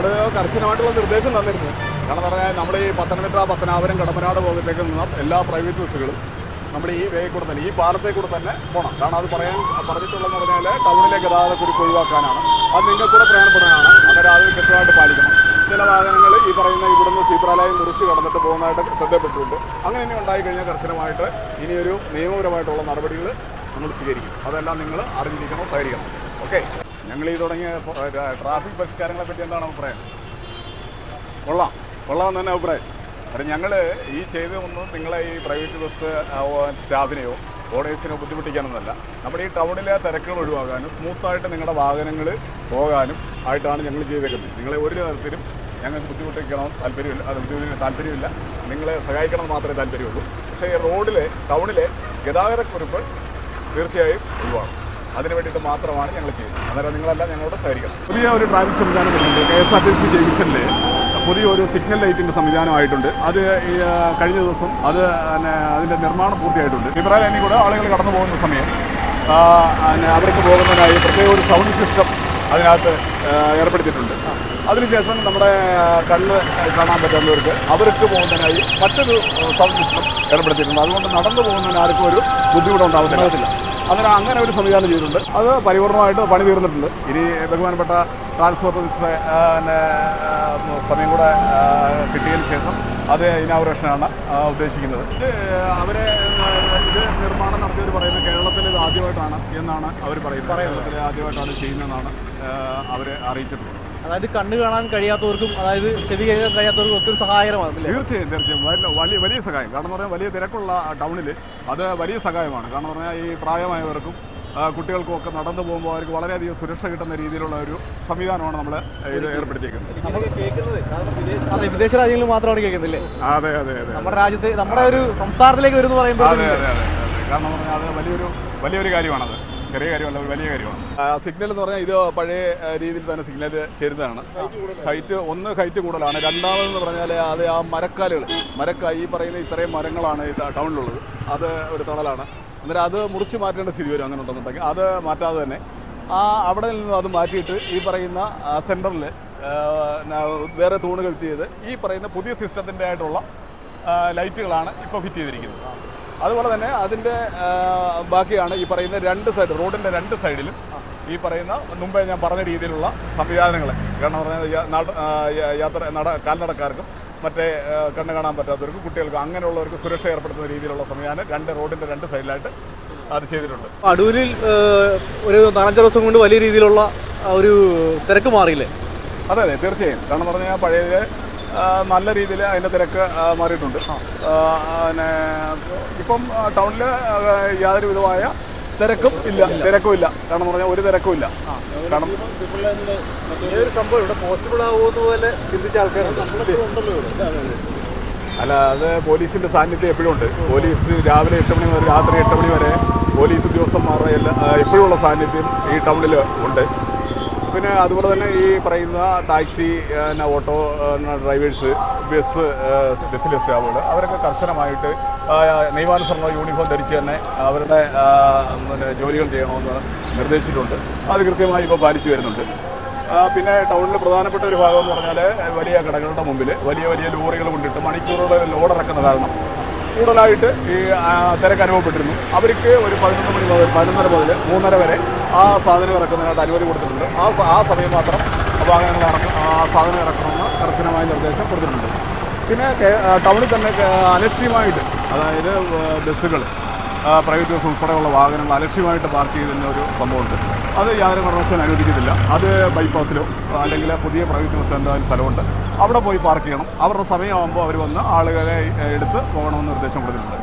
നമ്മൾ കർശനമായിട്ടുള്ള നിർദ്ദേശം തന്നിരുന്നു. കാരണം പറഞ്ഞാൽ നമ്മൾ ഈ പത്തനംതിട്ട പത്തനാപുരം കടമ്പനാട് ഭാഗത്തേക്ക് നിന്ന എല്ലാ പ്രൈവറ്റ് ബസ്സുകളും നമ്മൾ ഈ വേ കൂടെ തന്നെ ഈ പാലത്തെ കൂടെ തന്നെ പോകണം കാരണം അത് പറയാൻ പറഞ്ഞിട്ടുള്ളതെന്ന് പറഞ്ഞാൽ ടൗണിലെ ഗതാഗതക്കുരുക്ക് ഒഴിവാക്കാനാണ്. അത് നിങ്ങൾക്കൂടെ കൂടെ പ്രയോജനപ്പെടാനാണ് അന്നേരം അത് കൃത്യമായിട്ട് പാലിക്കണം. ചില വാഹനങ്ങൾ ഈ പറയുന്ന ഇവിടുന്ന് സീപ്രാലയം മുറിച്ച് കടന്നിട്ട് പോകുന്നതായിട്ട് ശ്രദ്ധപ്പെട്ടിട്ടുണ്ട് അങ്ങനെ ഇനി ഉണ്ടായി കഴിഞ്ഞാൽ കർശനമായിട്ട് ഇനിയൊരു നിയമപരമായിട്ടുള്ള നടപടികൾ നമ്മൾ സ്വീകരിക്കും. അതെല്ലാം നിങ്ങൾ അറിഞ്ഞിരിക്കണം സഹകരിക്കണം. ഓക്കെ ഞങ്ങൾ ഈ തുടങ്ങിയ ട്രാഫിക് പരിഷ്കാരങ്ങളെ പറ്റി എന്താണ് അഭിപ്രായം? കൊള്ളാം. കൊള്ളാം തന്നെ അഭിപ്രായം. കാരണം ഞങ്ങൾ ഈ ചെയ്തതൊന്നും നിങ്ങളെ ഈ പ്രൈവറ്റ് ബസ് സ്റ്റാഫിനെയോ ഓഡിയൻസിനെയോ ബുദ്ധിമുട്ടിക്കാനൊന്നല്ല നമ്മുടെ ഈ ടൗണിലെ തിരക്കുകൾ ഒഴിവാക്കാനും സ്മൂത്തായിട്ട് നിങ്ങളുടെ വാഹനങ്ങൾ പോകാനും ആയിട്ടാണ് ഞങ്ങൾ ചെയ്തേക്കുന്നത്. നിങ്ങളെ ഒരു തരത്തിലും ഞങ്ങൾക്ക് ബുദ്ധിമുട്ടിക്കണം താല്പര്യമില്ല അത് താല്പര്യമില്ല. നിങ്ങളെ സഹായിക്കണം മാത്രമേ താല്പര്യമുള്ളൂ. പക്ഷേ ഈ റോഡിലെ ടൗണിലെ ഗതാഗതക്കുറിപ്പ് തീർച്ചയായും ഒഴിവാക്കും അതിന് വേണ്ടിയിട്ട് മാത്രമാണ് ഞങ്ങൾ ചെയ്യുന്നത്. അന്നേരം നിങ്ങളെല്ലാം ഞങ്ങളോട് സഹകരിക്കണം. പുതിയ ഒരു ട്രാഫിക് സംവിധാനം വരുന്നുണ്ട്. K S R T C ജംഗ്ഷനിൽ പുതിയൊരു സിഗ്നൽ ലൈറ്റിന്റെ സംവിധാനമായിട്ടുണ്ട് അത് കഴിഞ്ഞ ദിവസം അത് അതിന്റെ നിർമ്മാണം പൂർത്തിയായിട്ടുണ്ട്. ഇബ്രാഹിം ലൈനിൽ കൂടെ ആളുകൾ കടന്നു പോകുന്ന സമയം അവർക്ക് പോകുന്നതിനായി പ്രത്യേക ഒരു സൗണ്ട് സിസ്റ്റം അതിനകത്ത് ഏർപ്പെടുത്തിയിട്ടുണ്ട്. അതിനുശേഷം നമ്മുടെ കണ്ണ് കാണാൻ പറ്റുന്നവർക്ക് അവർക്ക് പോകുന്നതിനായി മറ്റൊരു സൗണ്ട് സിസ്റ്റം ഏർപ്പെടുത്തിയിട്ടുണ്ട്. അതുകൊണ്ട് നടന്നു പോകുന്നതിന് ആർക്കും ഒരു ബുദ്ധിമുട്ടുണ്ടാവുന്നില്ല അങ്ങനെ അങ്ങനെ ഒരു സംവിധാനം ചെയ്തിട്ടുണ്ട്. അത് പരിപൂർണമായിട്ട് പണി തീർന്നിട്ടുണ്ട്. ഇനി ബഹുമാനപ്പെട്ട ട്രാൻസ്പോർട്ട് മിനിസ്റ്ററെ സമയം കൂടെ കിട്ടിയതിന് ശേഷം അത് ഇനാഗുറേഷനാണ് ഉദ്ദേശിക്കുന്നത്. ഇത് അവരെ ഇത് നിർമ്മാണം നടത്തിയവർ പറയുന്നത് കേരളത്തിൽ ഇത് ആദ്യമായിട്ടാണ് എന്നാണ് അവർ പറയുന്നത്. കേരളത്തിൽ ആദ്യമായിട്ടാണ് ചെയ്യുന്നതെന്നാണ് അവർ അറിയിച്ചിട്ടുള്ളത്. അതായത് കണ്ണ് കാണാൻ കഴിയാത്തവർക്കും അതായത് ചെവി കേൾക്കാൻ കഴിയാത്തവർക്കും ഒക്കെ ഒരു സഹായകരമാണ് തീർച്ചയായും തീർച്ചയായും. വലിയ വലിയ സഹായം. കാരണം എന്ന് പറഞ്ഞാൽ വലിയ തിരക്കുള്ള ടൗണിൽ അത് വലിയ സഹായമാണ്. കാരണം പറഞ്ഞാൽ ഈ പ്രായമായവർക്കും കുട്ടികൾക്കും ഒക്കെ നടന്നു പോകുമ്പോൾ അവർക്ക് വളരെയധികം സുരക്ഷ കിട്ടുന്ന രീതിയിലുള്ള ഒരു സംവിധാനമാണ് നമ്മൾ ഇത് ഏർപ്പെടുത്തിയിരിക്കുന്നത് അതെ വിദേശ രാജ്യങ്ങളിൽ മാത്രമാണ് കേൾക്കുന്നില്ലേ അതെ അതെ അതെ നമ്മുടെ രാജ്യത്തെ നമ്മുടെ ഒരു സംസ്ഥാനത്തിലേക്ക് വരുന്നു പറയുമ്പോൾ അതെ അതെ അതെ കാരണം പറഞ്ഞാൽ അത് വലിയൊരു വലിയൊരു കാര്യമാണത്. ചെറിയ കാര്യമല്ല ഒരു വലിയ കാര്യമാണ്. സിഗ്നൽ എന്ന് പറഞ്ഞാൽ ഇത് പഴയ രീതിയിൽ തന്നെ സിഗ്നൽ ചേരുന്നതാണ്. ഹൈറ്റ് ഒന്ന് ഹൈറ്റ് കൂടുതലാണ്. രണ്ടാമതെന്ന് പറഞ്ഞാൽ അത് ആ മരക്കാലുകൾ മരക്കാൽ ഈ പറയുന്ന ഇത്രയും മരങ്ങളാണ് ഈ ടൗണിലുള്ളത്. അത് ഒരു തണലാണ്. അന്നേരം അത് മുറിച്ച് മാറ്റേണ്ട സ്ഥിതി വരും അങ്ങനെ ഉണ്ടെന്നുണ്ടെങ്കിൽ അത് മാറ്റാതെ തന്നെ. ആ അവിടെ നിന്നും അത് മാറ്റിയിട്ട് ഈ പറയുന്ന സെന്ററിൽ വേറെ തൂണുകൾ ചെയ്ത് ഈ പറയുന്ന പുതിയ സിസ്റ്റത്തിന്റെ ആയിട്ടുള്ള ലൈറ്റുകളാണ് ഇപ്പോൾ ഫിറ്റ് ചെയ്തിരിക്കുന്നത്. അതുപോലെ തന്നെ അതിന്റെ ബാക്കിയാണ് ഈ പറയുന്ന രണ്ട് സൈഡ് റോഡിന്റെ രണ്ട് സൈഡിലും ഈ പറയുന്ന മുമ്പേ ഞാൻ പറഞ്ഞ രീതിയിലുള്ള സംവിധാനങ്ങൾ കാരണം പറഞ്ഞാൽ യാത്ര നട കാൽനടക്കാർക്കും മറ്റേ കണ്ണു കാണാൻ പറ്റാത്തവർക്കും കുട്ടികൾക്കും അങ്ങനെയുള്ളവർക്ക് സുരക്ഷ ഏർപ്പെടുത്തുന്ന രീതിയിലുള്ള സംവിധാനം രണ്ട് റോഡിന്റെ രണ്ട് സൈഡിലായിട്ട് അത് ചെയ്തിട്ടുണ്ട്. അടൂരിൽ ഒരു നാലഞ്ച് ദിവസം കൊണ്ട് വലിയ രീതിയിലുള്ള ഒരു തിരക്ക് മാറിയില്ലേ? അതെ അതെ തീർച്ചയായും. കാരണം പറഞ്ഞാൽ പഴയ നല്ല രീതിയിൽ അതിന്റെ തിരക്ക് മാറിയിട്ടുണ്ട്. പിന്നെ ഇപ്പം ടൗണിൽ യാതൊരു വിധമായ തിരക്കും ഇല്ല. തിരക്കും ഇല്ല. കാരണം പറഞ്ഞാൽ ഒരു തിരക്കും ഇല്ല. കാരണം ഈ ഒരു സംഭവം ഇവിടെ പോസിബിൾ ആവുമെന്ന് പോലെ ചിന്തിച്ച ആൾക്കാരുണ്ട്. അല്ല അത് പോലീസിന്റെ സാന്നിധ്യം എപ്പോഴും ഉണ്ട്. പോലീസ് രാവിലെ എട്ട് മണി മുതൽ രാത്രി എട്ട് മണി വരെ പോലീസ് ഉദ്യോഗസ്ഥന്മാരുടെ എല്ലാ എപ്പോഴുള്ള സാന്നിധ്യം ഈ ടൗണിൽ ഉണ്ട്. പിന്നെ അതുപോലെ തന്നെ ഈ പറയുന്ന ടാക്സി ഓട്ടോ ഡ്രൈവേഴ്സ് ബസ് ബസ്സിലെ സ്റ്റാഫുകൾ അവരൊക്കെ കർശനമായിട്ട് നിയമാനുസരണ യൂണിഫോം ധരിച്ച് തന്നെ അവരുടെ പിന്നെ ജോലികൾ ചെയ്യണമെന്ന് നിർദ്ദേശിച്ചിട്ടുണ്ട്. അത് കൃത്യമായി ഇപ്പോൾ പാലിച്ചു വരുന്നുണ്ട്. പിന്നെ ടൗണിൽ പ്രധാനപ്പെട്ട ഒരു ഭാഗം എന്ന് പറഞ്ഞാൽ വലിയ കടകളുടെ മുമ്പിൽ വലിയ വലിയ ലോറികൾ കൊണ്ടിട്ട് മണിക്കൂറുകളിൽ ലോഡ് ഇറക്കുന്ന കാരണം കൂടുതലായിട്ട് ഈ തിരക്ക് അനുഭവപ്പെട്ടിരുന്നു. അവർക്ക് ഒരു പതിനൊന്ന് മണി മുതൽ പതിനൊന്നര മുതൽ മൂന്നര വരെ ആ സാധനം ഇറക്കുന്നതിനായിട്ട് അനുമതി കൊടുത്തിട്ടുണ്ട്. ആ ആ സമയം മാത്രം വാഹനങ്ങൾ ഇറക്കും ആ സാധനം ഇറക്കണമെന്ന് കർശനമായ നിർദ്ദേശം കൊടുത്തിട്ടുണ്ട്. പിന്നെ ടൗണിൽ തന്നെ അലക്ഷ്യമായിട്ട് അതായത് ബസ്സുകൾ പ്രൈവറ്റ് ബസ് ഉൾപ്പെടെയുള്ള വാഹനങ്ങൾ അലക്ഷ്യമായിട്ട് പാർക്ക് ചെയ്യുന്ന ഒരു സംഭവമുണ്ട്. അത് യാതൊരു കാരണവശാലും അനുവദിക്കുന്നില്ല അത് ബൈപ്പാസിലോ അല്ലെങ്കിൽ പുതിയ പ്രൈവറ്റ് ബസ് എന്തായാലും സ്ഥലമുണ്ട്. അവിടെ പോയി പാർക്ക് ചെയ്യണം. അവരുടെ സമയമാകുമ്പോൾ അവർ വന്ന് ആളുകളെ എടുത്ത് പോകണമെന്ന് നിർദ്ദേശം കൊടുത്തിട്ടുണ്ട്.